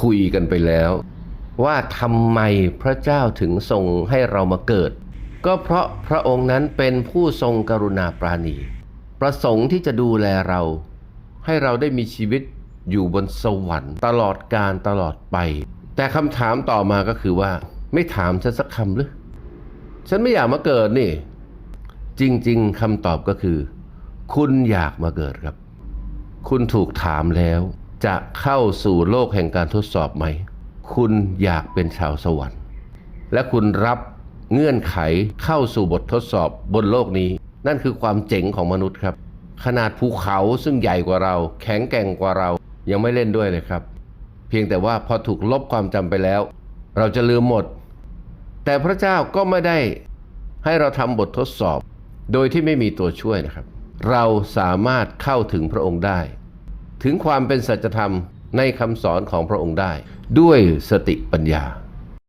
คุยกันไปแล้ว ว่าทำไมพระเจ้าถึงทรงให้เรามาเกิด ก็เพราะพระองค์นั้นเป็นผู้ทรงกรุณาปราณี ประสงค์ที่จะดูแลเรา ให้เราได้มีชีวิตอยู่บนสวรรค์ ตลอดการตลอดไป แต่คำถามต่อมาก็คือว่า ไม่ถามฉันสักคำหรือฉันไม่อยากมาเกิดนี่ จริง ๆคำตอบก็คือ คุณอยากมาเกิดครับ คุณถูกถามแล้ว จะเข้าสู่โลกแห่งการทดสอบไหม คุณอยากเป็นชาวสวรรค์ และคุณรับเงื่อนไขเข้าสู่บททดสอบบนโลกนี้ นั่นคือความเจ๋งของมนุษย์ครับ ขนาดภูเขาซึ่งใหญ่กว่าเรา แข็งแกร่งกว่าเรา ยังไม่เล่นด้วยเลยครับ เพียงแต่ว่าพอถูกลบความจำไปแล้ว เราจะลืมหมด แต่พระเจ้าก็ไม่ได้ให้เราทำบททดสอบ โดยที่ไม่มีตัวช่วยนะครับ เราสามารถเข้าถึงพระองค์ได้ ถึงความเป็นสัจธรรมในคำสอนของพระองค์ได้ ด้วยสติปัญญา